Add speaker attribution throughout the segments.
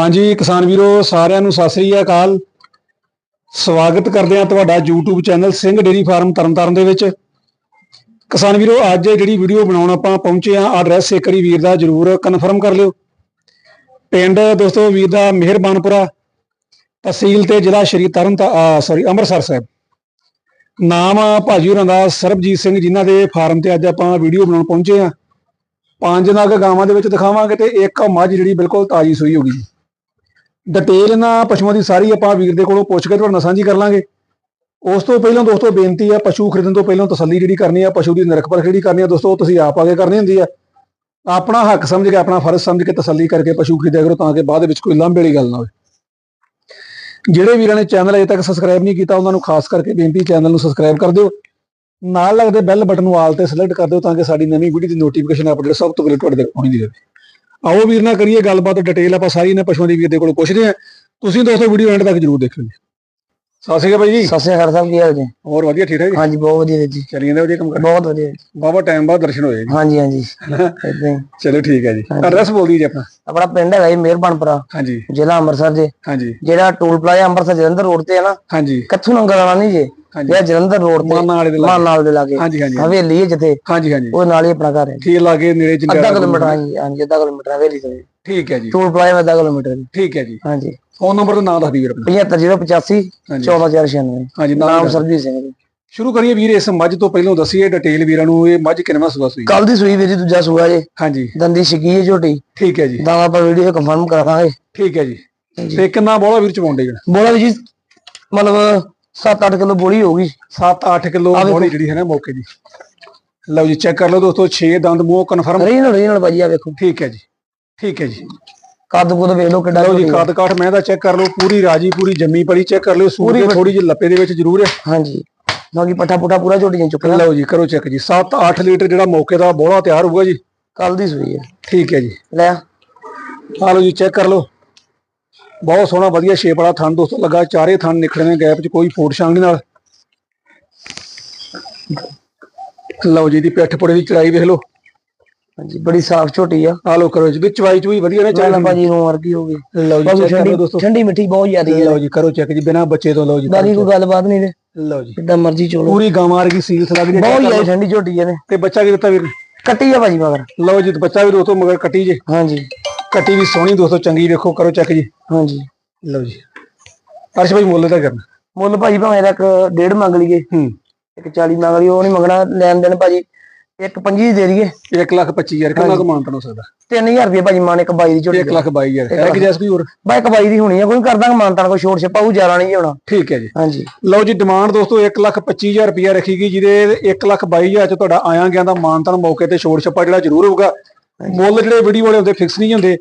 Speaker 1: ਹਾਂਜੀ, ਕਿਸਾਨ ਵੀਰੋ, ਸਾਰਿਆਂ ਨੂੰ ਸਤਿ ਸ੍ਰੀ ਅਕਾਲ। ਸਵਾਗਤ ਕਰਦੇ ਹਾਂ ਤੁਹਾਡਾ YouTube channel Singh dairy farm Tarn Taran ਦੇ ਵਿੱਚ। ਕਿਸਾਨ ਵੀਰੋ, ਅੱਜ ਜਿਹੜੀ ਵੀਡੀਓ ਬਣਾਉਣ ਆਪਾਂ ਪਹੁੰਚੇ ਆ ਐਡਰੈਸ ਇੱਕ ਵਾਰੀ ਵੀਰ ਦਾ ਜਰੂਰ ਕਨਫਰਮ ਕਰ ਲਿਓ। ਪਿੰਡ ਦੋਸਤੋ, ਵੀਰ ਦਾ ਮਿਹਰਬਾਨਪੁਰਾ, ਤਹਿਸੀਲ ਤੇ ਜ਼ਿਲ੍ਹਾ ਸ਼੍ਰੀ ਤਰਨ ਸੌਰੀ ਅੰਮ੍ਰਿਤਸਰ ਸਾਹਿਬ। ਨਾਮ ਆ ਭਾਜੀ ਹੋਰਾਂ ਦਾ ਸਰਬਜੀਤ ਸਿੰਘ ਜਿਨ੍ਹਾਂ ਦੇ ਫਾਰਮ ਤੇ ਅੱਜ ਆਪਾਂ ਵੀਡੀਓ ਬਣਾਉਣ ਪਹੁੰਚੇ ਆ ਪੰਜ ਨਗ ਗਾਵਾਂ ਦੇ ਵਿੱਚ ਦਿਖਾਵਾਂਗੇ ਤੇ ਇੱਕ ਮੱਝ ਜਿਹੜੀ ਬਿਲਕੁਲ ਤਾਜੀ ਸੂਈ ਹੋਗੀ ਡਿਟੇਲ ਇਹਨਾਂ ਪਸ਼ੂਆਂ ਦੀ ਸਾਰੀ ਆਪਾਂ ਵੀਰ ਦੇ ਕੋਲੋਂ ਪੁੱਛ ਕੇ ਤੁਹਾਡੇ ਨਾਲ ਸਾਂਝੀ ਕਰ ਲਾਂਗੇ। ਉਸ ਤੋਂ ਪਹਿਲਾਂ ਦੋਸਤੋ ਬੇਨਤੀ ਆ, ਪਸ਼ੂ ਖਰੀਦਣ ਤੋਂ ਪਹਿਲਾਂ ਤਸੱਲੀ ਜਿਹੜੀ ਕਰਨੀ ਆ, ਪਸ਼ੂ ਦੀ ਨਿਰਖਪਰ ਜਿਹੜੀ ਕਰਨੀ ਆ, ਦੋਸਤੋ ਤੁਸੀਂ ਆਪ ਆਗੇ ਕਰਨੀ ਹੁੰਦੀ ਆ। ਆਪਣਾ ਹੱਕ ਸਮਝ ਕੇ, ਆਪਣਾ ਫਰਜ਼ ਸਮਝ ਕੇ ਤਸੱਲੀ ਕਰਕੇ ਪਸ਼ੂ ਖਰੀਦਿਆ ਕਰੋ ਤਾਂ ਕਿ ਬਾਅਦ ਵਿੱਚ ਕੋਈ ਲੰਬੇ ਵਾਲੀ ਗੱਲ ਨਾ ਹੋਵੇ। ਜਿਹੜੇ ਵੀਰਾਂ ਨੇ ਚੈਨਲ ਅਜੇ ਤੱਕ ਸਬਸਕ੍ਰਾਈਬ ਨਹੀਂ ਕੀਤਾ, ਉਹਨਾਂ ਨੂੰ ਖਾਸ ਕਰਕੇ ਬੇਨਤੀ ਚੈਨਲ ਨੂੰ ਸਬਸਕ੍ਰਾਈਬ ਕਰ ਦਿਓ। ਨਾਲ ਲੱਗਦੇ ਬੈਲ ਬਟਨ ਨੂੰ ਆਲ ਤੇ ਸਿਲੈਕਟ ਕਰ ਦਿਓ ਤਾਂ ਕਿ ਸਾਡੀ ਨਵੀਂ ਵੀਡੀਓ ਦੀ ਨੋਟੀਫਿਕੇਸ਼ਨ ਅਪਡੇਟ ਸਭ ਤੋਂ ਪਹਿਲਾਂ ਤੁਹਾਡੇ ਤੱਕ ਪਹੁੰਚਦੀ ਰਹੇ। ਆਓ ਵੀਰ ਨਾਲ ਕਰੀਏ ਗੱਲਬਾਤ ਡਿਟੇਲ ਆਪਾਂ ਸਾਰੀ ਇਹਨਾਂ ਪਸ਼ੂਆਂ ਦੀ ਵੀਰ ਦੇ ਕੋਲ ਪੁੱਛਦੇ ਹਾਂ। ਤੁਸੀਂ ਦੋਸਤੋ ਵੀਡੀਓ ਐਂਡ ਤੱਕ ਜਰੂਰ ਦੇਖਿਓ ਜੀ। ਸਤਿ ਸ਼੍ਰੀ ਅਕਾਲ ਬਾਈ ਜੀ।
Speaker 2: ਸਤਿ ਸ਼੍ਰੀ ਅਕਾਲ ਸਾਹਿਬ ਕੀ ਹਾਲ ਜੀ?
Speaker 1: ਹੋਰ ਵਧੀਆ ਠੀਕ ਠਾਕ ਜੀ?
Speaker 2: ਹਾਂਜੀ ਬਹੁਤ ਵਧੀਆ ਵੀਰ ਜੀ।
Speaker 1: ਚੱਲੀ ਜਾਂਦੇ ਵਧੀਆ ਕੰਮ ਕਰ।
Speaker 2: ਬਹੁਤ ਵਧੀਆ ਜੀ।
Speaker 1: ਬਾਬਾ ਟਾਈਮ ਬਾਅਦ ਦਰਸ਼ਨ ਹੋਏ ਜੀ।
Speaker 2: ਹਾਂਜੀ ਹਾਂਜੀ। ਇਦਾਂ ਹੀ।
Speaker 1: ਚਲੋ ਠੀਕ ਹੈ ਜੀ। ਐਡਰੈਸ ਬੋਲ ਦਈਏ ਆਪਣਾ।
Speaker 2: ਆਪਣਾ ਪਿੰਡ ਹੈਗਾ ਜੀ ਮਿਹਰਬਾਨਪੁਰਾ
Speaker 1: ਹਾਂਜੀ।
Speaker 2: ਜ਼ਿਲ੍ਹਾ ਅੰਮ੍ਰਿਤਸਰ ਜੀ।
Speaker 1: ਹਾਂਜੀ।
Speaker 2: ਜਿਹੜਾ toll plaza Amritsar Jalandhar road ਤੇ ਹੈ ਨਾ
Speaker 1: ਹਾਂਜੀ।
Speaker 2: ਕੱਥੂ ਨੰਗਲ ਵਾਲਾ ਨਹੀਂ ਜੀ। ਇਹ ਜਲੰਧਰ ਰੋਡ ਤੇ
Speaker 1: ਮਾਨਾ ਵਾਲੇ ਦੇ
Speaker 2: ਮਾਨ
Speaker 1: ਲਾਗੇ
Speaker 2: ਨਾਲ ਦੇ ਲਾਗੇ।
Speaker 1: ਹਾਂਜੀ ਹਾਂਜੀ।
Speaker 2: ਹਵੇਲੀ ਹੈ ਜਿੱਥੇ।
Speaker 1: ਹਾਂਜੀ ਹਾਂਜੀ।
Speaker 2: ਉਹ ਨਾਲ ਹੀ ਆਪਣਾ ਘਰ ਹੈ ਜੀ।
Speaker 1: ਠੀਕ ਲਾਗੇ ਨੇੜੇ
Speaker 2: ਅੱਧਾ ਕਿਲੋਮੀਟਰ ਹਾਂਜੀ ਹਾਂਜੀ ਅੱਧਾ ਕਿਲੋਮੀਟਰ ਹਵੇਲੀ ਤੋਂ ਜੀ।
Speaker 1: ਠੀਕ ਹੈ ਜੀ।
Speaker 2: ਟੂਲ ਪਲਾਜ਼ਾ ਅੱਧਾ ਕਿਲੋਮੀਟਰ ਜੀ।
Speaker 1: ਠੀਕ ਹੈ ਜੀ।
Speaker 2: ਹਾਂਜੀ।
Speaker 1: ਫੋਨ ਨੰਬਰ ਤੇ ਨਾਮ ਦੱਸ ਦਿਓ ਵੀਰ ਆਪਣਾ।
Speaker 2: 75085
Speaker 1: ਹਾਂਜੀ।
Speaker 2: 14096
Speaker 1: ਹਾਂਜੀ ਨਾਮ।
Speaker 2: ਸਰਬਜੀਤ ਸਿੰਘ ਜੀ।
Speaker 1: ਸ਼ੁਰੂ ਕਰੀਏ ਵੀਰ ਇਸ ਮੱਝ ਤੋਂ ਪਹਿਲਾਂ ਦੱਸੀਏ ਡਿਟੇਲ ਵੀਰਾਂ ਨੂੰ ਇਹ ਮੱਝ ਕਿੰਨਵਾਂ ਸੂਆ ਸੂਈ
Speaker 2: ਕੱਲ ਦੀ ਸੂਈ ਵੀਰ ਜੀ ਦੂਜਾ ਸੂਆ ਜੀ।
Speaker 1: ਹਾਂਜੀ।
Speaker 2: ਦੰਦੀ ਛਿੱਕੀ ਹੈ ਝੋਟੀ।
Speaker 1: ਠੀਕ ਹੈ ਜੀ।
Speaker 2: ਦਾਵਾ ਆਪਾਂ ਵੀਡੀਓ ਕੰਫਰਮ ਕਰਾਂਗੇ
Speaker 1: ਠੀਕ ਹੈ ਜੀ। ਤੇ ਕਿੰਨਾ ਬੋਲਾ ਵੀਰ ਚਵਾਉਂਦੇ ਜਣ
Speaker 2: ਬੋਲਾ ਜੀ ਮਤਲਬ 7-8 ਕਿਲੋ ਬੋਲੀ ਹੋਊਗੀ।
Speaker 1: 7-8 ਕਿਲੋ। ਬੋਲੀ ਜਿਹੜੀ ਹੈ ਨਾ ਮੌਕੇ ਦੀ। ਲਓ ਜੀ ਚੈੱਕ ਕਰ ਲਓ ਦੋਸਤੋ 6 ਦੰਦ ਮੂੰਹ ਕਨਫਰਮ
Speaker 2: ਰੀਨਲ ਰੀਨਲ ਭਾਜੀ ਆ ਵੇਖੋ।
Speaker 1: ਠੀਕ ਹੈ ਜੀ। ਠੀਕ ਹੈ ਜੀ।
Speaker 2: ਕੱਦ ਕੁੱਦ ਵੇਖ ਲਓ ਕਿੱਡਾ
Speaker 1: ਲਓ ਜੀ। ਕਾਦ ਕਾਠ ਮੈਂ ਦਾ ਚੈੱਕ ਕਰ ਲਓ ਪੂਰੀ ਰਾਜੀ ਪੂਰੀ ਜੰਮੀ ਪਲੀ ਚੈੱਕ ਕਰ ਲਿਓ ਸੂਰ ਦੇ ਥੋੜੀ ਜਿਹੀ ਲੱਪੇ ਦੇ ਵਿੱਚ ਜ਼ਰੂਰ ਹੈ।
Speaker 2: ਹਾਂਜੀ। ਬਾਕੀ ਪੱਠਾ ਪੁੱਠਾ ਪੂਰਾ ਝੋਟੀਆਂ ਚੁੱਕਿਆ
Speaker 1: ਲਓ ਜੀ ਕਰੋ ਚੈੱਕ ਜੀ। 7-8 ਲੀਟਰ ਜਿਹੜਾ ਮੌਕੇ ਦਾ ਬੋਲਾ ਤਿਆਰ ਹੋਊਗਾ ਜੀ।
Speaker 2: ਕੱਲ ਦੀ ਸੂਈ ਹੈ।
Speaker 1: ਠੀਕ ਹੈ ਜੀ।
Speaker 2: ਲੈ।
Speaker 1: ਆ ਲਓ ਜੀ ਚੈੱਕ ਕਰ ਲਓ। ਬਹੁਤ ਸੋਹਣਾ ਵਧੀਆ ਸ਼ੇਪ ਵਾਲਾ ਥਣ ਦੋਸਤੋ ਲੱਗਾ ਚਾਰੇ ਥਣ ਨਿਕਲਣੇ ਗੈਪ 'ਚ ਕੋਈ ਫੋਟ ਛਾਂਗ ਨਹੀਂ ਨਾਲ। ਲਓ ਜੀ ਦੀ ਪਿੱਠ ਪੁੜੇ ਦੀ ਚੜਾਈ ਵੇਖ ਲਓ।
Speaker 2: ਹਾਂਜੀ ਬੜੀ ਸਾਫ਼ ਝੋਟੀ ਆ।
Speaker 1: ਆ ਲਓ ਕਰੋ ਜੀ ਵਿੱਚ ਚਵਾਈ ਚੂਈ ਵਧੀਆ ਨੇ
Speaker 2: ਚੱਲ ਭਾਜੀ ਨੂੰ ਵਰਗੀ ਹੋਗੀ
Speaker 1: ਲਓ ਜੀ ਚੈੱਕ ਕਰ ਦੋਸਤੋ।
Speaker 2: ਠੰਡੀ ਮਿੱਠੀ ਬਹੁਤ ਜ਼ਿਆਦੀ ਹੈ
Speaker 1: ਲਓ ਜੀ ਕਰੋ ਚੈੱਕ ਜੀ ਬਿਨਾ ਬੱਚੇ ਤੋਂ ਲਓ ਜੀ
Speaker 2: ਬਾਕੀ ਕੋਈ ਗੱਲਬਾਤ ਨਹੀਂ ਨੇ
Speaker 1: ਲਓ ਜੀ।
Speaker 2: ਜਿੱਦਾਂ ਮਰਜ਼ੀ ਚੋਲੋ।
Speaker 1: ਪੂਰੀ ਗਾਂ ਵਰਗੀ ਸੀਲ ਸਲਾਗ ਦੀ
Speaker 2: ਬਹੁਤ ਜ਼ਿਆਦਾ ਠੰਡੀ ਝੋਟੀ ਹੈ ਨੇ
Speaker 1: ਤੇ ਬੱਚਾ ਕੀ ਦਿੱਤਾ ਵੀਰ?
Speaker 2: ਕੱਟੀ ਆ ਭਾਜੀ ਮਗਰ।
Speaker 1: ਲਓ ਜੀ ਬੱਚਾ ਵੀ ਦੋਸਤੋ ਮਗਰ ਕੱਟੀ ਜੇ।
Speaker 2: ਹਾਂਜੀ।
Speaker 1: ਕੱਟੀ ਵੀ ਸੋਹਣੀ ਦੋਸਤੋ ਚੰਗੀ ਵੇਖੋ ਕਰੋ ਚੈੱਕ ਜੀ।
Speaker 2: ਹਾਂਜੀ।
Speaker 1: ਲਓ ਜੀ। ਅਰਸ਼ ਭਾਈ ਮੁੱਲ ਤਾਂ ਕਰਨਾ।
Speaker 2: ਮੁੱਲ ਭਾਜੀ ਭਾਵੇਂ ਇੱਕ ਡੇਢ ਮੰਗ ਲਈਏ।
Speaker 1: ਹੂੰ।
Speaker 2: ਇੱਕ 40 ਮੰਗ ਲਈਏ ਉਹ ਨਹੀਂ ਮੰਗਣਾ ਲੈਣ ਦੇਣ ਭਾਜੀ। ਇੱਕ 25 ਦੇ ਦਈਏ।
Speaker 1: 1 ਲੱਖ 25 ਹਜ਼ਾਰ ਕਿੰਨਾ ਕੁ ਮਾਨਤਨ ਹੋ ਸਕਦਾ
Speaker 2: 3000 ਰੁਪਏ ਭਾਜੀ ਮਾਨ ਇੱਕ 22 ਦੀ ਝੋਟੀ
Speaker 1: 1 ਲੱਖ 22 ਹਜ਼ਾਰ। ਹੈ ਕਿ ਜੈਸ ਕੋਈ ਹੋਰ?
Speaker 2: ਬਾਈ ਇੱਕ 22 ਦੀ ਹੋਣੀ ਆ ਕੋਈ ਕਰ ਦਾਂਗਾ ਮਾਨਤਾਨ ਕੋਈ ਛੋੜ ਛਪਾ ਉਹ ਜ਼ਿਆਦਾ ਨਹੀਂ ਹੋਣਾ।
Speaker 1: ਠੀਕ ਹੈ ਜੀ।
Speaker 2: ਹਾਂਜੀ।
Speaker 1: ਲਓ ਜੀ ਡਿਮਾਂਡ ਦੋਸਤੋ 1 ਲੱਖ 25 ਹਜ਼ਾਰ ਰੁਪਇਆ ਰੱਖੀ ਗਈ ਜਿਹਦੇ 1 ਲੱਖ 22 ਹਜ਼ਾਰ ਚ ਤੁਹਾਡਾ ਆਇਆ ਗਿਆ ਦਾ ਮਾਨਤਨ ਮੌਕੇ ਤੇ ਛੋੜ ਛੱਪਾ ਜਿਹੜਾ ਜ਼ਰੂਰ ਹੋਊਗਾ। ਮੁੱਲ ਜਿਹੜੇ ਵੀਡੀਓ ਵਾਲੇ ਹੁੰਦੇ ਫਿਕਸ ਨਹੀਂ ਹੁੰਦੇ।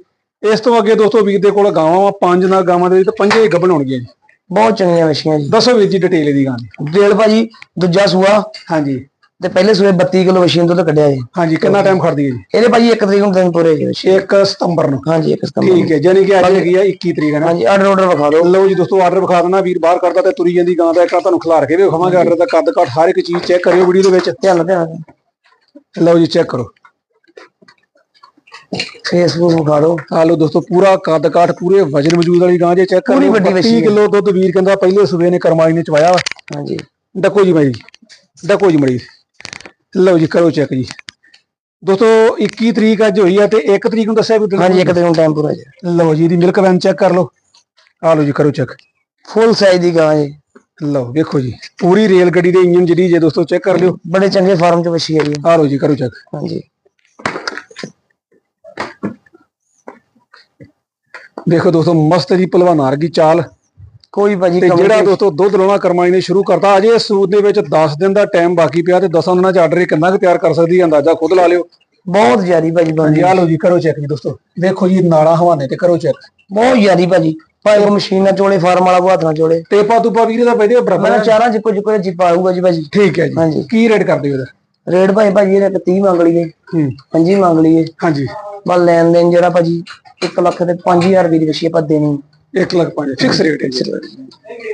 Speaker 1: ਇਸ ਤੋਂ ਅੱਗੇ ਦੋਸਤੋ ਵੀਰ ਦੇ ਕੋਲ ਗਾਵਾਂ ਪੰਜ ਨਾਲ ਗਾਵਾਂ ਦੇ ਵਿੱਚ ਤੇ ਪੰਜੇ ਗੱਭਣ ਹੋਣਗੀਆਂ ਜੀ।
Speaker 2: ਬਹੁਤ ਚੰਗੀਆਂ ਵਛੀਆਂ ਜੀ।
Speaker 1: ਦੱਸੋ ਵੀਰ ਜੀ ਡਿਟੇਲ ਇਹਦੀ ਗਾਂ ਦੀ।
Speaker 2: ਡੇਲ ਭਾਜੀ ਦੂਜਾ ਸੂਆ।
Speaker 1: ਹਾਂਜੀ।
Speaker 2: ਤੇ ਪਹਿਲੇ ਸੂਏ 32 ਕਿਲੋ ਵਛੀਆਂ ਦੁੱਧ ਕੱਢਿਆ ਜੀ।
Speaker 1: ਹਾਂਜੀ ਕਿੰਨਾ ਟਾਈਮ ਖੜਦੀ ਹੈ ਜੀ?
Speaker 2: ਇਹਦੇ ਭਾਜੀ ਇੱਕ ਤਰੀਕ ਨੂੰ ਦਿਨ ਪੂਰੇ ਜੀ। ਵਛੀ
Speaker 1: 1 ਸਤੰਬਰ ਨੂੰ।
Speaker 2: ਹਾਂਜੀ ਇੱਕ ਸਤੰਬਰ
Speaker 1: ਠੀਕ ਹੈ ਜਾਨੀ ਕਿ ਅੱਜ ਹੈਗੀ ਆ 21 ਤਰੀਕ ਹੈ ਨਾ?
Speaker 2: ਹਾਂਜੀ ਆਰਡਰ ਆਰਡਰ ਵਿਖਾ ਦਿਓ।
Speaker 1: ਲਓ ਜੀ ਦੋਸਤੋ ਆਰਡਰ ਵਿਖਾ ਦੇਣਾ ਵੀਰ ਬਾਹਰ ਕਰਦਾ ਤੇ ਤੁਰੀ ਜਾਂਦੀ ਗਾਂ ਦਾ ਇੱਕ ਆ ਤੁਹਾਨੂੰ ਖਿਲਾਰ ਕੇ ਵਿਖਾਵਾਂਗੇ ਆਰਡਰ ਦਾ ਕੱਦ ਕੱਟ ਹਰ ਇੱਕ ਚੀਜ਼ ਚੈੱਕ ਕਰਿਓ ਵੀਡੀਓ ਦੇ ਵਿੱਚ।
Speaker 2: ਧਿਆਨ ਧਿਆਨ।
Speaker 1: ਲਓ ਜੀ ਚੈੱਕ ਕਰੋ।
Speaker 2: ਫੇਸਬੁੱਕ ਵਿਖਾ ਦਿਓ।
Speaker 1: ਆ ਲਓ ਦੋਸਤੋ ਪੂਰਾ ਕੱਦ ਕਾਠ ਪੂਰੇ ਵਜਨ ਵਜੂਦ ਵਾਲੀ ਗਾਂ ਜੇ ਚੈੱਕ ਕਰ
Speaker 2: ਪੂਰੀ ਵੱਡੀ
Speaker 1: 30
Speaker 2: ਵੱਛੀ ਹੈ।
Speaker 1: ਕਿਲੋ ਦੁੱਧ ਵੀਰ ਕਹਿੰਦਾ ਪਹਿਲੇ ਸੂਬੇ ਨੇ ਕਰਮਾਈ ਨੇ ਚਵਾਇਆ।
Speaker 2: ਹਾਂਜੀ।
Speaker 1: ਡੱਕੋ ਜੀ ਮੜੀ ਡੱਕੋ ਜੀ ਮੜੀ ਲਓ ਜੀ ਕਰੋ ਚੈੱਕ ਜੀ। ਦੋਸਤੋ 21 ਤਰੀਕ ਅੱਜ ਹੋਈ ਆ ਤੇ 1 ਤਰੀਕ ਨੂੰ ਦੱਸਿਆ ਵੀ ਦਿਨ-
Speaker 2: ਹਾਂਜੀ ਇੱਕ ਤਰੀਕ ਨੂੰ ਟਾਈਮ ਪੂਰਾ ਜੀ
Speaker 1: ਲਓ ਜੀ ਇਹਦੀ ਮਿਲਕ ਵੈਨ ਚੈੱਕ ਕਰ ਲਓ। ਆ ਲਓ ਜੀ ਕਰੋ ਚੈੱਕ
Speaker 2: ਫੁੱਲ ਸਾਈਜ਼ ਦੀ ਗਾਂ ਜੀ
Speaker 1: ਲਓ ਵੇਖੋ ਜੀ ਪੂਰੀ ਰੇਲ ਗੱਡੀ ਦੇ ਇੰਜਨ ਜਿਹੜੀ ਜੇ ਦੋਸਤੋ ਚੈੱਕ ਕਰ ਲਿਓ।
Speaker 2: ਬੜੇ ਚੰਗੇ ਫਾਰਮ ਚ ਵਛੀ ਹੈ ਜੀ।
Speaker 1: ਆ ਲਓ ਜੀ ਕਰੋ ਚੈੱਕ
Speaker 2: ਹਾਂਜੀ।
Speaker 1: ਦੇਖੋ ਦੋਸਤੋ ਮਸਤ ਜੀ ਪਹਿਲਵਾਨ ਵਰਗੀ ਚਾਲ।
Speaker 2: ਕੋਈ ਭਾਜੀ
Speaker 1: ਤੇ ਜਿਹੜਾ। ਦੋਸਤੋ ਦੁੱਧ ਲਾਉਣਾ ਕਰਮਾਈ ਨੇ ਸ਼ੁਰੂ ਕਰਤਾ ਅਜੇ ਇਸ ਸੂਤ ਦੇ ਵਿੱਚ 10 ਦਿਨ ਦਾ ਟਾਈਮ ਬਾਕੀ ਪਿਆ ਤੇ 10 ਦਿਨਾਂ ਚ ਆਰਡਰ ਕਿੰਨਾ ਕੁ ਤਿਆਰ ਕਰ ਸਕਦੀ ਹੈ ਅੰਦਾਜ਼ਾ ਖੁਦ ਲਾ ਲਿਓ।
Speaker 2: ਬਹੁਤ ਜ਼ਿਆਦੀ ਭਾਜੀ ਬਣ
Speaker 1: ਹਾਂਜੀ ਆ ਲਓ ਜੀ ਕਰੋ ਚੈੱਕ ਜੀ ਦੋਸਤੋ। ਦੇਖੋ ਜੀ ਨਾਲਾ ਹਵਾਨੇ ਤੇ ਕਰੋ ਚੈੱਕ
Speaker 2: ਬਹੁਤ ਜ਼ਿਆਦੀ ਭਾਜੀ। ਭਾਈ ਉਹ ਮਸ਼ੀਨ ਨਾਲ ਚੋਲੇ ਫਾਰਮ ਵਾਲਾ ਹੱਥ ਨਾਲ ਚੋਲੇ।
Speaker 1: ਟੇਪਾ ਤੁਪਾ ਵੀਰੇ ਦਾ ਵਧੀਆ ਬਰਾਬਰ
Speaker 2: ਮੈਂ। ਚਾਰਾਂ ਜਿੱਕੋ ਜਿੱਕੋ ਜੀ ਪਾਊਗਾ ਜੀ ਭਾਜੀ।
Speaker 1: ਠੀਕ ਹੈ ਜੀ।
Speaker 2: ਹਾਂਜੀ।
Speaker 1: ਕੀ ਰੇਟ ਕਰਦੇ ਹੋ ਇਹਦਾ?
Speaker 2: ਰੇਟ ਭਾਈ ਭਾਜੀ ਇੱਕ 30 ਮੰਗ ਲਈਏ।
Speaker 1: ਹੂੰ।
Speaker 2: ਪੰਜੀ ਮੰਗ ਲਈਏ।
Speaker 1: ਹਾਂਜੀ।
Speaker 2: ਬਸ ਲੈਣ ਦੇਣ ਜਿਹੜਾ ਭਾਜੀ 1 ਲੱਖ ਤੇ 5000 ਰੁਪਏ ਦੀ ਵਛੀ ਆਪਾਂ ਦੇਣੀ।
Speaker 1: 1 ਲੱਖ 5 ਫਿਕਸ ਰੇਟ ਹੈ ਜੀ।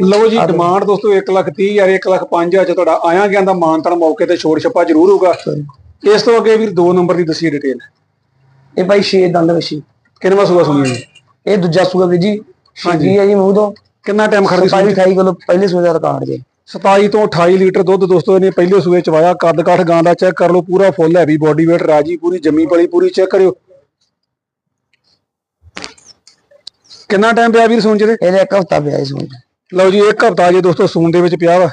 Speaker 1: ਲਓ ਜੀ ਡਿਮਾਂਡ ਦੋਸਤੋ 1 ਲੱਖ 30 ਹਜ਼ਾਰ 1 ਲੱਖ 5 ਹਜ਼ਾਰ ਚ ਤੁਹਾਡਾ ਆਇਆ ਗਿਆ ਦਾ ਮਾਨਤਨ ਮੌਕੇ ਤੇ ਛੋੜ ਛੱਪਾ ਜ਼ਰੂਰ ਹੋਊਗਾ। ਇਸ ਤੋਂ ਅੱਗੇ ਵੀਰ 2 ਨੰਬਰ ਦੀ ਦੱਸੀ ਡਿਟੇਲ
Speaker 2: ਇਹ ਭਾਈ 6 ਦੰਦ ਵਛੀ।
Speaker 1: ਕਿੰਨਵਾਂ ਸੂਆ ਸੁਣੀ
Speaker 2: ਇਹ ਦੂਜਾ ਸੂਆ ਵੀਰ ਜੀ ਛਿੱਗੀ ਹੈ ਜੀ ਮੂੰਹ ਤੋਂ।
Speaker 1: ਕਿੰਨਾ ਟਾਈਮ ਖੜਦੀ
Speaker 2: ਸਫ਼ਾਈ 28 ਕਿਲੋ ਪਹਿਲੇ ਸੂਏ ਦਾ ਰਿਕਾਰਡ ਜੀ।
Speaker 1: 27 ਤੋਂ 28 ਲੀਟਰ ਦੁੱਧ ਦੋਸਤੋ ਇਹਨੇ ਪਹਿਲੇ ਸੂਏ ਚ ਵਾਇਆ। ਕੱਦ ਕਾਠ ਗਾਂ ਦਾ ਚੈੱਕ ਕਰ ਲਓ ਪੂਰਾ ਫੁੱਲ ਹੈਵੀ ਬੋਡੀ weight ਰਾਜੀ ਪੂਰੀ ਜੰਮੀ ਪਲੀ ਪੂਰੀ ਚੈੱਕ ਕਰਿਓ। ਕਿੰਨਾ ਟਾਈਮ ਪਿਆ ਵੀਰ ਸੂਣ ਚ ਦੇ
Speaker 2: ਇਹਦੇ ਇੱਕ ਹਫਤਾ ਪਿਆ ਇਸ ਸੂਏ
Speaker 1: ਲਓ ਜੀ ਇੱਕ ਹਫਤਾ ਜੇ ਦੋਸਤੋ ਸੂਣ ਦੇ ਵਿੱਚ ਪਿਆ ਵਾ।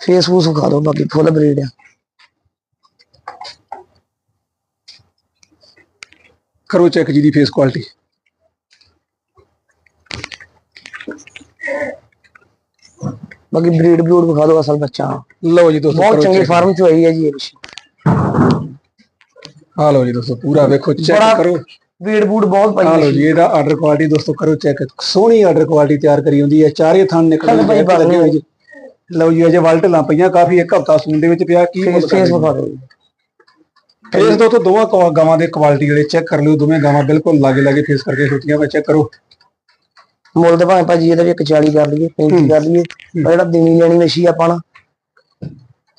Speaker 2: ਫੇਸਬੁੱਕ ਵਿਖਾ ਦਿਓ ਬਾਕੀ ਫੁੱਲ ਬਰੀਡ ਆ।
Speaker 1: ਕਰੋ ਚੈੱਕ ਜੀ ਦੀ ਫੇਸ ਕੁਆਲਿਟੀ
Speaker 2: ਬਾਕੀ ਬਰੀਡ ਬਰੂਡ ਵਿਖਾ ਦਿਓ ਅਸਲ ਬੱਚਾ।
Speaker 1: ਲਓ ਜੀ ਦੋਸਤੋ
Speaker 2: ਬਹੁਤ
Speaker 1: ਕਰੋ
Speaker 2: ਚੰਗੇ
Speaker 1: check।
Speaker 2: ਫਾਰਮ ਚ ਹੋਈ ਹੈ ਜੀ ਇਹ ਵਿਸ਼ੀ
Speaker 1: ਆ ਲਓ ਜੀ ਦੋਸਤੋ ਪੂਰਾ ਵੇਖੋ ਚੈੱਕ
Speaker 2: ਬੜਾ
Speaker 1: ਕਰੋ।
Speaker 2: ਬਰੀਡ ਬੂਡ ਬਹੁਤ
Speaker 1: ਆ
Speaker 2: ਪਈ
Speaker 1: ਲਓ ਜੀ ਇਹਦਾ ਆਰਡਰ ਕੁਆਲਿਟੀ ਦੋਸਤੋ ਕਰੋ ਚੈੱਕ ਸੋਹਣੀ ਆਰਡਰ ਕੁਆਲਿਟੀ ਤਿਆਰ ਕਰੀ ਹੁੰਦੀ ਹੈ। ਚਾਰੇ ਥਾਂ ਨਿਕਲਣ
Speaker 2: ਭਾਈ
Speaker 1: ਲੱਗੇ ਹੋਏ ਜੀ ਲਓ ਜੀ ਅਜੇ ਵਲਟ ਲਾਂ ਪਈਆਂ ਕਾਫੀ ਇੱਕ ਹਫਤਾ ਸੂਣ ਦੇ ਵਿੱਚ ਪਿਆ ਕੀ
Speaker 2: ਫੇਸ ਵਿਖਾ ਦਿਓ।
Speaker 1: ਫੇਸ ਦੋ ਤੋਂ ਦੋਵਾਂ ਗਾਵਾਂ ਦੇ ਕੁਆਲਿਟੀ ਜਿਹੜੇ ਚੈੱਕ ਕਰ ਲਿਓ ਦੋਵੇਂ ਗਾਵਾਂ ਬਿਲਕੁਲ ਲਾਗੇ ਲਾਗੇ ਫੇਸ ਕਰਕੇ ਛੋਟੀਆਂ ਵਾ ਚੈੱਕ ਕਰੋ।
Speaker 2: ਮੁੱਲ ਤੇ ਭਾਵੇਂ ਭਾਜੀ ਇਹਦਾ ਵੀ ਇੱਕ 40 ਕਰ ਲਈਏ 35 ਕਰ ਲਈਏ ਜਿਹੜਾ ਦੇਣੀ ਲੈਣੀ ਮੱਛੀ ਆਪਾਂ ਨਾ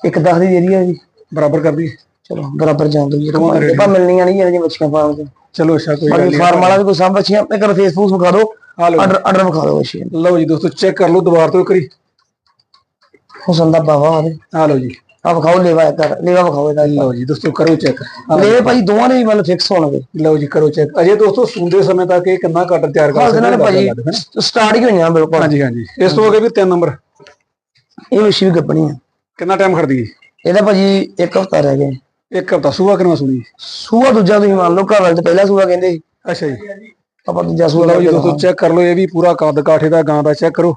Speaker 2: ਇੱਕ 10 ਦੀ ਦੇ ਦਈਏ ਜੀ।
Speaker 1: ਬਰਾਬਰ ਕਰਦੀ
Speaker 2: ਚਲੋ ਬਰਾਬਰ ਜਾਂਦੇ ਜੀ
Speaker 1: ਦੋਵਾਂ ਦੇ
Speaker 2: ਆਪਾਂ ਮਿਲਣੀਆਂ ਨਹੀਂ ਜਿਹੜੀਆਂ ਮੱਛੀਆਂ ਫਾਰਮ ਚ।
Speaker 1: ਚਲੋ ਅੱਛਾ ਕੋਈ ਗੱਲ ਨਹੀਂ
Speaker 2: ਫਾਰਮ ਵਾਲਾ ਵੀ ਕੋਈ ਸਭ ਬੱਚੀਆਂ ਆਪਣੇ ਘਰ ਫੇਸਬੁੱਕ ਵਿਖਾ ਦਿਓ ਆਰਡਰ ਆਰਡਰ ਵਿਖਾ ਦਿਓ ਮੱਛੀ
Speaker 1: ਲਓ ਜੀ ਦੋਸਤੋ ਚੈੱਕ ਕਰ ਲਓ ਦੁਬਾਰਾ ਤੋਂ ਕਰੀ
Speaker 2: ਹੁਸਨ ਦਾ ਬਾਵਾ ਆਵੇ
Speaker 1: ਆ ਲਓ ਜੀ।
Speaker 2: ਆ ਵਿਖਾਓ ਲੇਵਾ ਕਰ ਲੇਵਾ ਵਿਖਾਓ ਇਹਦਾ
Speaker 1: ਲਓ ਜੀ ਦੋਸਤੋ ਕਰੋ ਚੈੱਕ
Speaker 2: ਲੇਵੇ ਭਾਜੀ ਦੋਵਾਂ ਵੀ ਮਤਲਬ ਫਿਕਸ ਹੋਣਗੇ।
Speaker 1: ਲਓ ਜੀ ਕਰੋ ਚੈੱਕ ਅਜੇ ਦੋਸਤੋ ਸੂੰਦੇ ਸਮੇਂ ਤੱਕ ਇਹ ਕਿੰਨਾ ਕੱਟ ਤਿਆਰ ਕਰ ਸਕਦੇ
Speaker 2: ਭਾਜੀ
Speaker 1: ਹੋ
Speaker 2: ਸਟਾਰਟ ਹੀ ਹੋਈਆਂ ਬਿਲਕੁਲ।
Speaker 1: ਹਾਂਜੀ ਹਾਂਜੀ। ਇਸ ਤੋਂ ਅੱਗੇ ਵੀ ਤਿੰਨ ਨੰਬਰ।
Speaker 2: ਇਹ ਮੱਛੀ ਵੀ ਗੱਪਣੀ ਆ
Speaker 1: ਕਿੰਨਾ ਟਾਈਮ ਖੜਦੀ?
Speaker 2: ਇਹਦਾ ਭਾਜੀ ਇੱਕ ਹਫਤਾ ਰਹਿ ਗਿਆ।
Speaker 1: ਇੱਕ ਹਫਤਾ ਸੂਆ ਕਿੰਨਾ ਸੁਣੀ
Speaker 2: ਸੂਆ ਦੂਜਾ ਤੁਸੀਂ ਮੰਨ ਲਓ ਘਰ ਵਾਲੇ ਤੇ ਪਹਿਲਾ ਸੂਆ ਕਹਿੰਦੇ ਸੀ।
Speaker 1: ਅੱਛਾ ਜੀ।
Speaker 2: ਆਪਾਂ ਦੂਜਾ ਸੂਆ
Speaker 1: ਲਓ ਜੀ
Speaker 2: ਕਰਕੇ
Speaker 1: ਦੋਸਤੋ ਚੈੱਕ ਕਰ ਲਓ ਇਹ ਵੀ ਪੂਰਾ ਕੱਦ ਕਾਠੇ ਦਾ ਗਾਂ ਦਾ ਚੈੱਕ ਕਰੋ।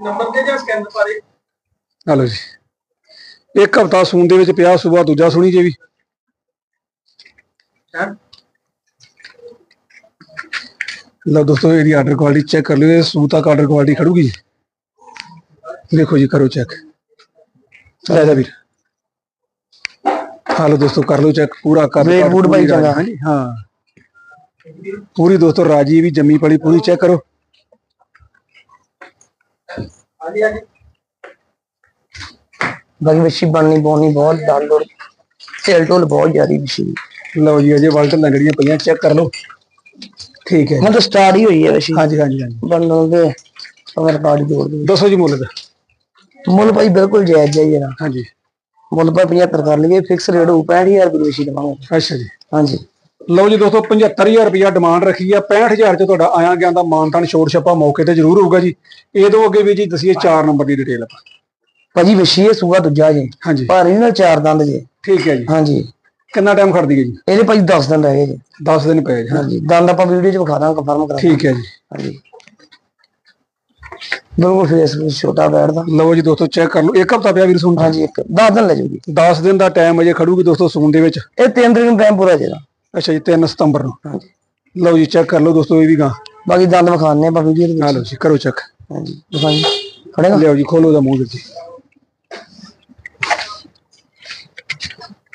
Speaker 2: ਨੰਬਰ ਦੇ ਜਾਂ ਸਕੈਨਰ ਪਾਰੇ
Speaker 1: ਲਓ ਜੀ। ਇੱਕ ਹਫਤਾ ਸੂਣ ਦੇ ਵਿੱਚ ਪਿਆ ਸੂਆ ਦੂਜਾ ਸੁਣੀ ਜੇ ਵੀ। ਲਓ ਦੋਸਤੋ ਇਹਦੀ ਆਰਡਰ ਕੁਆਲਿਟੀ ਚੈੱਕ ਕਰ ਲਿਓ ਇਹ ਸੂ ਤੱਕ ਆਰਡਰ ਕੁਆਲਿਟੀ ਖੜੂਗੀ ਦੇਖੋ ਜੀ ਕਰੋ ਚੈੱਕ ਲੈ ਜਾ ਵੀਰ। ਹਾਂ ਲਓ ਦੋਸਤੋ ਕਰ ਲਓ ਚੈੱਕ ਪੂਰਾ ਕਰ
Speaker 2: Weight ਬੂਟ ਭਾਈ ਚੰਗਾ।
Speaker 1: ਹਾਂਜੀ ਹਾਂ। ਪੂਰੀ ਦੋਸਤੋ ਰਾਜੀ ਵੀ ਜੰਮੀ ਪਲੀ ਪੂਰੀ ਚੈੱਕ ਕਰੋ।
Speaker 2: ਬਾਕੀ ਮੱਛੀ ਬਣਨੀ ਬੋਣੀ ਬਹੁਤ ਡਾਲ ਡੋਲ ਢੋਲ ਬਹੁਤ ਜ਼ਿਆਦੀ ਦੀ।
Speaker 1: ਲਓ ਜੀ ਅਜੇ ਵਲਟ ਲੰਗੜੀਆਂ ਪਈਆਂ ਚੈੱਕ ਕਰ ਲਓ। ਠੀਕ ਹੈ
Speaker 2: ਤਾਂ ਸਟਾਰਟ ਹੀ ਹੋਈ ਹੈ ਮੱਛੀ
Speaker 1: ਹਾਂਜੀ ਹਾਂਜੀ ਹਾਂਜੀ।
Speaker 2: ਬਣਨ ਦੇ ਅਗਰ ਕਾੜੀ ਜੋੜ ਦੇ
Speaker 1: ਦੱਸੋ ਜੀ ਮੁੱਲ ਦਾ।
Speaker 2: ਮੁੱਲ ਭਾਈ ਬਿਲਕੁਲ ਜਾਇਜ਼ ਜਾਈ ਜਰਾ
Speaker 1: ਹਾਂਜੀ।
Speaker 2: ਮੁੱਲ ਭਾਈ 75 ਕਰ ਲਈਏ ਫਿਕਸ ਰੇਟ ਹੋਊ 65000 ਰੁਪਏ ਮੱਛੀ ਦਵਾਂਗੇ
Speaker 1: ਅੱਛਾ ਜੀ।
Speaker 2: ਹਾਂਜੀ।
Speaker 1: ਲਓ ਜੀ ਦੋਸਤੋ 75000 ਰੁਪਇਆ ਡਿਮਾਂਡ ਰੱਖੀ ਆ 65000 ਚ ਤੁਹਾਡਾ ਆਇਆ ਗਿਆ ਦਾ ਮਾਨਤਾਨ ਛੋੜ ਛੱਪਾ ਮੌਕੇ ਤੇ ਜ਼ਰੂਰ ਹੋਊਗਾ ਜੀ। ਇਹ ਤੋਂ ਅੱਗੇ ਵੀ ਜੀ ਦਸੀਏ 4 ਨੰਬਰ ਦੀ ਡਿਟੇਲ ਆਪਾਂ।
Speaker 2: ਭਾਜੀ ਮੱਛੀ ਇਹ ਸੂਆ ਦੂਜਾ ਜੇ।
Speaker 1: ਹਾਂਜੀ।
Speaker 2: ਪਰ ਇਹਨਾਂ ਚਾਰ ਦੰਦ ਜੇ।
Speaker 1: ਠੀਕ ਹੈ ਜੀ।
Speaker 2: ਹਾਂਜੀ।
Speaker 1: ਕਿੰਨਾ ਟਾਈਮ ਖੜਦੀ ਹੈ ਜੀ?
Speaker 2: ਇਹਦੇ ਭਾਈ 10 ਦਿਨ ਰਹਿ ਗਏ ਜੀ।
Speaker 1: 10 ਦਿਨ ਪਏ ਜੀ।
Speaker 2: ਹਾਂਜੀ। ਦੰਦ ਆਪਾਂ ਵੀਡੀਓ 'ਚ ਵਿਖਾ ਦਾਂਗੇ ਕਨਫਰਮ ਕਰਾ
Speaker 1: ਠੀਕ ਹੈ ਜੀ।
Speaker 2: ਹਾਂਜੀ। ਬਿਲਕੁਲ ਫੇਸ ਛੋਟਾ ਬੈਠਦਾ।
Speaker 1: ਲਓ ਜੀ ਦੋਸਤੋ ਚੈੱਕ ਕਰ ਲਓ। ਇੱਕ ਹਫਤਾ ਪਿਆ ਵੀਰ ਸੁਣ
Speaker 2: ਹਾਂਜੀ ਇੱਕ। 10 ਦਿਨ ਲੈ ਜੂਗੀ
Speaker 1: 10 ਦਿਨ ਦਾ ਟਾਈਮ ਅਜੇ ਖੜੂਗੀ ਦੋਸਤੋ ਸੂਣ ਦੇ ਵਿੱਚ।
Speaker 2: ਇਹ 3 ਦਿਨ ਟਾਈਮ ਪੂਰਾ ਜਿਹਦਾ
Speaker 1: ਅੱਛਾ ਜੀ 3 ਸਤੰਬਰ ਨੂੰ।
Speaker 2: ਹਾਂਜੀ।
Speaker 1: ਲਓ ਜੀ ਚੈੱਕ ਕਰ ਲਓ ਦੋਸਤੋ ਇਹ ਵੀ ਗਾਂ।
Speaker 2: ਬਾਕੀ ਦੰਦ ਵਿਖਾਣੇ ਆਪਾਂ ਵੀਡੀਓ ਦੇ ਵਿੱਚ।
Speaker 1: ਲਓ ਜੀ ਕਰੋ ਚੈੱਕ
Speaker 2: ਹਾਂਜੀ ਦਿਖਾਈ ਖੜੇਗਾ
Speaker 1: ਲਿਓ ਜੀ ਖੋਲੋ ਦਾ ਮੂੰਹ ਵੀਰ ਜੀ।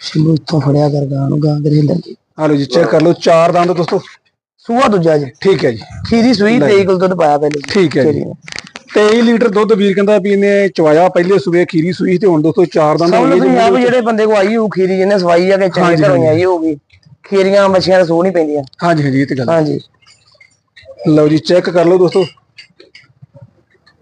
Speaker 2: ਸ਼ਿਮੂ ਇੱਥੋਂ ਫੜਿਆ ਕਰ ਗਾਂ ਨੂੰ ਗਾਂ ਕਰੀ ਅੰਦਰ
Speaker 1: ਆ ਲਓ ਜੀ ਚੈੱਕ ਕਰ ਲਓ ਚਾਰ ਦੰਦ ਦੋਸਤੋ।
Speaker 2: ਸੂਆ ਦੂਜਾ ਜੀ।
Speaker 1: ਠੀਕ ਹੈ ਜੀ।
Speaker 2: ਖੀਰੀ ਸੂਈ 23 ਕਿਲੋ ਦੁੱਧ ਪਾਇਆ ਪਹਿਲੇ
Speaker 1: ਠੀਕ ਹੈ ਜੀ।
Speaker 2: ਨੇ।
Speaker 1: 23 ਲੀਟਰ ਦੁੱਧ ਵੀਰ ਕਹਿੰਦਾ ਵੀ ਇਹਨੇ ਚਵਾਇਆ ਪਹਿਲੇ ਸੂਬੇ ਖੀਰੀ ਸੂਈ ਤੇ ਹੁਣ ਦੋਸਤੋ ਚਾਰ ਦੰਦ
Speaker 2: ਸਭ ਨੂੰ
Speaker 1: ਹੈ
Speaker 2: ਆਪ ਜਿਹੜੇ ਬੰਦੇ ਕੋ ਆਈ ਹੋਊ ਖੀਰੀ ਜਿਹਨੇ ਸਵਾਈ ਆ ਕਿ ਚੰਗੇ ਘਰੋਂ ਆਈ ਹੋਊਗੀ ਖੀਰੀਆਂ ਮੱਛੀਆਂ ਸੋ ਨਹੀਂ ਪੈਂਦੀਆਂ।
Speaker 1: ਹਾਂਜੀ ਹਾਂਜੀ ਇਹ ਤੇ ਗੱਲ
Speaker 2: ਹਾਂਜੀ।
Speaker 1: ਲਓ ਜੀ ਚੈੱਕ ਕਰ ਲਓ ਦੋਸਤੋ।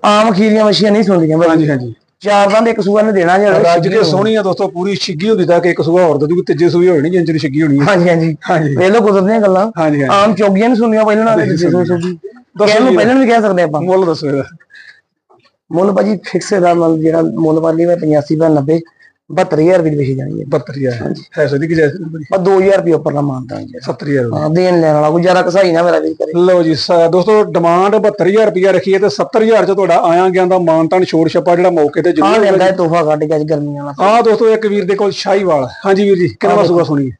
Speaker 2: ਆਮ ਖੀਰੀਆਂ ਮੱਛੀਆਂ ਨਹੀਂ ਸੁਣਦੀਆਂ
Speaker 1: ਹਾਂਜੀ ਹਾਂਜੀ।
Speaker 2: ਚਾਰ ਦੰਦ ਇੱਕ ਸੂਆ ਨੇ ਦੇਣਾ ਜਿਹੜਾ।
Speaker 1: ਰੱਜ ਕੇ ਸੋਹਣੀ ਆ ਦੋਸਤੋ ਪੂਰੀ ਛਿੱਗੀ ਹੁੰਦੀ ਤਾਂ ਕਿ ਇੱਕ ਸੂਆ ਹੋਰ ਦੇ ਦੂਗੀ ਤੀਜੇ ਸੂਈ ਹੋਣੀ ਜਿੰਨ ਚਿਰ ਛਿੱਗੀ ਹੋਣੀ ਹੈ
Speaker 2: ਹਾਂਜੀ ਹਾਂਜੀ।
Speaker 1: ਹਾਂਜੀ।
Speaker 2: ਵੇਖ ਲਓ ਕੁਦਰਤੀਆਂ ਗੱਲਾਂ। ਆਮ ਚੌਗੀਆਂ ਨਹੀਂ ਸੁਣਦੀਆਂ ਪਹਿਲਾਂ ਨਾਲ ਦੂਜੇ ਸੂਏ ਨੂੰ
Speaker 1: ਜੀ।
Speaker 2: ਪਹਿਲਾਂ ਵੀ ਕਹਿ ਸਕਦੇ ਆਪਾਂ।
Speaker 1: ਮੁੱਲ ਦੱਸੋ ਇਹਦਾ।
Speaker 2: ਮੁੱਲ ਭਾਜੀ ਫਿਕਸ ਦਾ ਮੁੱਲ ਜਿਹੜਾ ਮੁੱਲ ਵਾਲੀ ਮੈਂ 85 ਬਾ 90 72000 ਰੁਪਏ ਦੀ ਵੇਚੀ ਜਾਣੀ ਹੈ।
Speaker 1: 72000 ਹੈ ਸੋਦੀ ਕਿ ਜੈਸੇ
Speaker 2: ਬਸ 2000 ਰੁਪਏ ਉੱਪਰ ਨਾ ਮਾਨਦਾ ਜੀ
Speaker 1: 70000
Speaker 2: ਹਾਂ ਦੇਣ ਲੈਣ ਵਾਲਾ ਕੋਈ ਜ਼ਿਆਦਾ ਕਸਾਈ ਨਾ ਮੇਰਾ ਵੀ ਕਰੇ।
Speaker 1: ਲਓ ਜੀ ਦੋਸਤੋ ਡਿਮਾਂਡ 72000 ਰੁਪਇਆ ਰੱਖੀ ਹੈ ਤੇ 70000 ਚ ਤੁਹਾਡਾ ਆਇਆ ਗਿਆ ਦਾ ਮਾਨਤਾਨ ਛੋੜ ਛੱਪਾ ਜਿਹੜਾ ਮੌਕੇ ਤੇ ਜ਼ਰੂਰ
Speaker 2: ਲੈਂਦਾ ਹੈ ਤੋਹਫਾ ਕੱਢ ਕੇ ਅੱਜ ਗਰਮੀਆਂ ਵਾਲਾ।
Speaker 1: ਆ ਦੋਸਤੋ ਇੱਕ ਵੀਰ ਦੇ ਕੋਲ ਸ਼ਾਹੀਵਾਲ। ਹਾਂਜੀ ਵੀਰ ਜੀ ਕਿਹੜਾ ਸੂਆ ਸੁਣੀਏ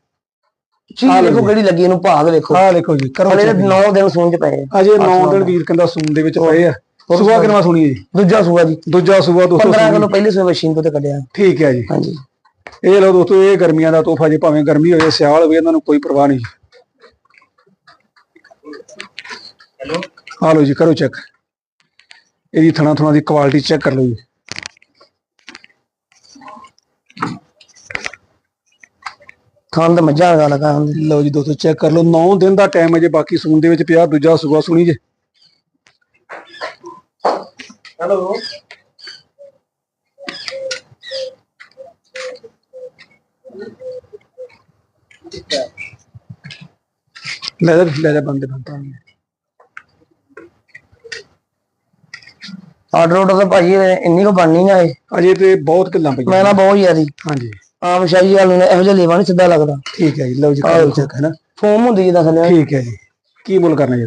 Speaker 2: ਚੀਜ਼ ਦੇਖੋ ਕਿਹੜੀ ਲੱਗੀ ਇਹਨੂੰ ਭਾਗ ਵੇਖੋ
Speaker 1: ਆਹ ਦੇਖੋ ਜੀ ਕਰੋ
Speaker 2: ਹਲੇ 9 ਦਿਨ ਸੂਣ ਚ ਪਏ ਆ।
Speaker 1: ਅਜੇ 9 ਦਿਨ ਵੀਰ ਕਹਿੰਦਾ ਸੂਨ ਦੇ ਵਿੱਚ ਪਏ ਆ। ਸੂਆ ਕਿੰਨਾ ਸੁਣੀਏ ਜੀ?
Speaker 2: ਦੂਜਾ ਸੂਆ ਜੀ।
Speaker 1: ਦੂਜਾ ਸੂਆ ਦੋਸਤੋ
Speaker 2: 15 ਕਿਲੋ ਪਹਿਲੇ ਸੂਏ ਮਸ਼ੀਨ ਤੋਂ ਤੇ ਕੱਢਿਆ।
Speaker 1: ਠੀਕ ਹੈ ਜੀ।
Speaker 2: ਹਾਂਜੀ।
Speaker 1: ਇਹ ਲਓ ਦੋਸਤੋ ਇਹ ਗਰਮੀਆਂ ਦਾ ਤੋਹਫਾ ਜੇ ਭਾਵੇਂ ਗਰਮੀ ਹੋਵੇ ਸਿਆਲ ਹੋਵੇ ਇਹਨਾਂ ਨੂੰ ਕੋਈ ਪਰਵਾਹ ਨਹੀਂ ਹੈਲੋ। ਆ ਲਓ ਜੀ ਕਰੋ ਚੈੱਕ। ਇਹਦੀ ਥਣਾ ਥਣਾ ਦੀ ਕੁਆਲਿਟੀ ਚੈੱਕ ਕਰ ਲਓ ਜੀ।
Speaker 2: ਥਾਂ ਤੇ ਮੱਝਾਂ ਲਗਾ ਲਗਾ
Speaker 1: ਲਓ ਜੀ ਦੋਸਤੋ ਚੈੱਕ ਕਰ ਲਓ। 9 ਦਿਨ ਦਾ ਟਾਈਮ ਹੈ ਜੇ ਬਾਕੀ ਸੂਣ ਦੇ ਵਿੱਚ ਪਿਆ ਦੂਜਾ ਸੂਆ ਸੁਣੀ ਜੇ।
Speaker 2: ਹੈਲੋ।
Speaker 1: ਲੈ ਜਾ ਲੈ ਜਾ ਬੰਦੇ ਬੰਦਾ
Speaker 2: ਆਰਡਰ ਆਰਡਰ ਤਾਂ ਭਾਜੀ ਇੰਨੀ ਕੋ ਬਣਨੀ ਨਾ ਇਹ।
Speaker 1: ਅਜੇ ਤੇ ਬਹੁਤ ਕਿੱਲਾਂ ਪਈਆਂ।
Speaker 2: ਮੈਂ ਨਾ ਬਹੁਤ ਜ਼ਿਆਦੀ
Speaker 1: ਹਾਂਜੀ।
Speaker 2: ਆਮ ਸ਼ਾਹੀ ਵਾਲੀ ਨੇ ਇਹੋ ਜਿਹਾ ਲੇਵਾ ਨਹੀਂ ਸਿੱਧਾ ਲੱਗਦਾ।
Speaker 1: ਠੀਕ ਹੈ ਜੀ ਲਓ ਜੀ ਕਰ ਲਓ ਚੈੱਕ ਹੈ ਨਾ?
Speaker 2: ਫੋਮ ਹੁੰਦੀ ਜਿੱਦਾਂ ਥੱਲੇ।
Speaker 1: ਠੀਕ ਹੈ ਜੀ। ਕੀ ਮੁੱਲ ਕਰਨਾ ਜੀ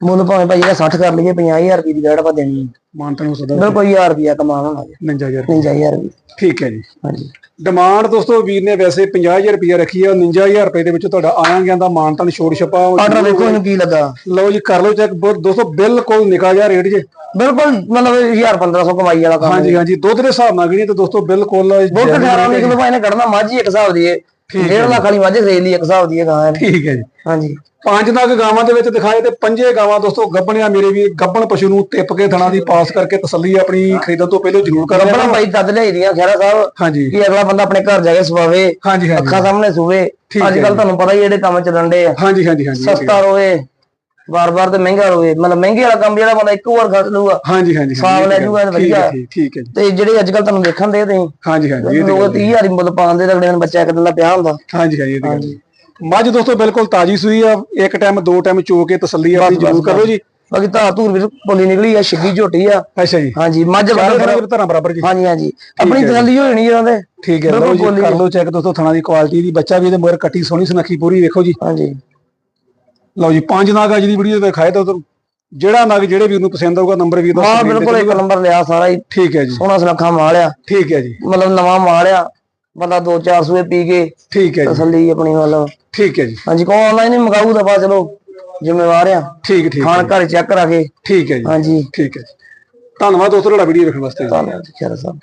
Speaker 2: ਮੁੱਲ ਭਾਵੇਂ ਭਾਜੀ ਦਾ 60 ਕਰ ਲਈਏ 50000 ਰੁਪਏ ਦੀ ਗੜ ਆਪਾਂ ਦੇਣੀ
Speaker 1: ਮਾਨਤਨ ਹੋ ਸਕਦਾ
Speaker 2: ਬਿਲਕੁਲ 1000 ਰੁਪਿਆ ਕਮਾਉਣਾ ਜੀ
Speaker 1: 59000
Speaker 2: 50000 ਰੁਪਏ
Speaker 1: ਠੀਕ ਹੈ ਜੀ।
Speaker 2: ਹਾਂਜੀ।
Speaker 1: ਡਿਮਾਂਡ ਦੋਸਤੋ ਵੀਰ ਨੇ ਵੈਸੇ 50000 ਰੁਪਏ ਰੱਖੀ ਹੈ 59000 ਰੁਪਏ ਦੇ ਵਿੱਚ ਤੁਹਾਡਾ ਆਇਆ ਗਿਆ ਦਾ ਮਾਨਤਨ ਛੋੜ ਛਪਾ।
Speaker 2: ਆਰਡਰ ਦੇਖੋ ਇਹਨੂੰ ਕੀ ਲੱਗਾ।
Speaker 1: ਲਓ ਜੀ ਕਰ ਲਓ ਚੈੱਕ ਦੋਸਤੋ ਬਿਲਕੁਲ ਨਿਕਾ ਜਿਹਾ ਰੇਟ ਜੇ।
Speaker 2: ਬਿਲਕੁਲ ਮਤਲਬ 1000 1500 ਕਮਾਈ ਵਾਲਾ ਕੰਮ
Speaker 1: ਹਾਂਜੀ ਹਾਂਜੀ ਦੁੱਧ ਦੇ ਹਿਸਾਬ ਨਾਲ ਗਣੀ ਤੇ ਦੋਸਤੋ ਬਿਲਕੁਲ
Speaker 2: ਬਹੁਤ 18 ਨੇ ਕਿਲੋ ਭਾਈ ਨੇ ਕੱਢਣਾ ਮਾਝੀ ਇੱਕ ਹਿਸਾਬ ਦੀ। ਏ 1.5 ਲੱਖ ਵਾਲੀ ਮਾਝੀ ਖਰੀਦ ਲਈ ਇੱਕ ਹਿਸਾਬ ਦੀ ਇਹ ਗਾਂ ਹੈ।
Speaker 1: ਠੀਕ ਹੈ ਜੀ।
Speaker 2: ਹਾਂਜੀ।
Speaker 1: ਪੰਜ ਨਗ ਗਾਵਾਂ ਦੇ ਵਿੱਚ ਦਿਖਾਏ ਤੇ ਪੰਜੇ ਗਾਵਾਂ ਦੋਸਤੋ ਗੱਬਣਿਆ ਮੇਰੇ ਵੀ ਗੱਬਣ ਪਸ਼ੂ ਨੂੰ ਟਿੱਪ ਕੇ ਥਣਾ ਦੀ ਪਾਸ ਕਰਕੇ ਤਸੱਲੀ ਆਪਣੀ ਖਰੀਦਣ ਤੋਂ ਪਹਿਲਾਂ ਜ਼ਰੂਰ ਕਰ
Speaker 2: ਆਪਣਾ ਭਾਈ ਤਦ ਲਿਆਈ ਦੀਆਂ ਖੈਰਾ ਸਾਹਿਬ
Speaker 1: ਹਾਂਜੀ।
Speaker 2: ਕਿ ਅਗਲਾ ਬੰਦਾ ਆਪਣੇ ਘਰ ਜਾ ਕੇ ਸਵਾਵੇ
Speaker 1: ਹਾਂਜੀ ਹਾਂਜੀ।
Speaker 2: ਅੱਖਾਂ ਸਾਹਮਣੇ ਸੂਵੇ।
Speaker 1: ਠੀਕ
Speaker 2: ਅੱਜ ਕੱਲ ਤੁਹਾਨੂੰ ਪਤਾ ਹੀ ਜਿਹੜੇ ਕੰਮ ਚੱਲਣ ਦੇ ਆ।
Speaker 1: ਹਾਂਜੀ ਹਾਂਜੀ ਹਾਂਜੀ।
Speaker 2: ਸਸਤਾ ਰੋਵੇ। ਵਾਰ-ਵਾਰ ਤੇ ਮਹਿੰਗਾ ਰੋਵੇ ਮਤਲਬ ਮਹਿੰਗੇ ਵਾਲਾ ਕੰਮ ਜਿਹੜਾ ਬੰਦਾ ਇੱਕੋ ਵਾਰ ਖਰਚ ਲੂਗਾ
Speaker 1: ਹਾਂਜੀ ਹਾਂਜੀ
Speaker 2: ਸਾਲ ਲੈ ਜੂਗਾ ਤੇ ਵਧੀਆ।
Speaker 1: ਠੀਕ ਹੈ।
Speaker 2: ਤੇ ਜਿਹੜੇ ਅੱਜ ਕੱਲ ਤੁਹਾਨੂੰ ਦੇਖਣ ਦੇ ਤੁਸੀਂ
Speaker 1: ਹਾਂਜੀ ਹਾਂਜੀ ਇਹ
Speaker 2: ਲੋਕ 30000 ਹੀ। ਮੁੱਲ ਪਾਉਂਦੇ ਤੇ ਅਗਲੇ ਦਿਨ ਬੱਚਾ ਇੱਕ ਦਿਨ ਦਾ ਪਿਆ ਹੁੰਦਾ।
Speaker 1: ਹਾਂਜੀ ਹਾਂਜੀ ਇਹ ਤੇ। ਮੱਝ ਦੋਸਤੋ ਬਿਲਕੁਲ ਤਾਜੀ ਸੂਈ ਆ ਇੱਕ ਟਾਈਮ ਦੋ ਟਾਈਮ ਚੋ ਕੇ ਤਸੱਲੀ ਆਪਣੀ ਜ਼ਰੂਰ ਕਰੋ ਜੀ।
Speaker 2: ਬਾਕੀ ਧਾਰ ਧੂਰ ਵੀ ਪੋਲੀ ਨਿਕਲੀ ਆ ਛਿੱਗੀ ਝੋਟੀ ਆ।
Speaker 1: ਅੱਛਾ ਜੀ।
Speaker 2: ਹਾਂਜੀ ਮੱਝ ਬਰਾਬਰ
Speaker 1: ਧਰਾਂ ਬਰਾਬਰ ਜੀ।
Speaker 2: ਹਾਂਜੀ ਹਾਂਜੀ। ਆਪਣੀ ਤਸੱਲੀ ਹੋ ਜਾਣੀ ਇਹਨਾਂ ਦੇ
Speaker 1: ਠੀਕ ਹੈ ਲਓ ਜੀ ਕਰ ਲਓ ਚੈੱਕ ਦੋਸਤੋ ਥਣਾ ਦੀ ਕੁਆਲਿਟੀ ਦੀ ਬੱਚਾ ਵੀ ਇਹਦੇ ਮਗਰ ਕੱਟੀ ਸੋਹਣੀ ਸੁਨੱਖੀ ਪੂਰੀ ਵੇਖੋ ਜੀ।
Speaker 2: ਹਾਂਜੀ।
Speaker 1: ਲਓ ਜੀ ਪੰਜ ਨਾਗ ਅੱਜ ਦੀ ਵੀਡੀਓ ਦਿਖਾਏ ਤਾਂ ਉਧਰ। ਜਿਹੜਾ ਨਗ ਜਿਹੜੇ ਵੀਰ ਨੂੰ ਪਸੰਦ ਆਊਗਾ ਨੰਬਰ ਵੀਰ ਦਾ
Speaker 2: ਹਾਂ ਬਿਲਕੁਲ ਇੱਕ। ਨੰਬਰ ਲਿਆ ਸਾਰਾ ਹੀ।
Speaker 1: ਠੀਕ ਹੈ ਜੀ।
Speaker 2: ਸੋਹਣਾ ਸੁਨੱਖਾ ਮਾਲਿਆ
Speaker 1: ਠੀਕ ਹੈ ਜੀ।
Speaker 2: ਮਤਲਬ ਨਵਾਂ ਮਾਲਿਆ ਬੰਦਾ ਦੋ ਚਾਰ ਸੂਏ ਪੀ ਕੇ
Speaker 1: ਠੀਕ ਹੈ ਜੀ।
Speaker 2: ਤਸੱਲੀ ਆਪਣੀ ਮਤਲਬ।
Speaker 1: ਠੀਕ ਹੈ ਜੀ।
Speaker 2: ਹਾਂਜੀ ਕੋ ਆਨਲਾਈਨ ਹੀ ਮੰਗਾਊ ਤਾਂ ਬਾ ਚਲੋ ਜ਼ਿੰਮੇਵਾਰ ਆ।
Speaker 1: ਠੀਕ ਠੀਕ
Speaker 2: ਖਾਣ ਘਰ ਚੈੱਕ ਕਰਾ ਕੇ।
Speaker 1: ਠੀਕ ਹੈ ਜੀ।
Speaker 2: ਹਾਂਜੀ।
Speaker 1: ਠੀਕ ਹੈ ਜੀ। ਧੰਨਵਾਦ ਦੋਸਤੋ ਤੁਹਾਡਾ ਵੀਡੀਓ ਵੇਖਣ ਵਾਸਤੇ। ਜੀ।
Speaker 2: ਧੰਨਵਾਦ ਖੈਰ ਸਾਹਿਬ।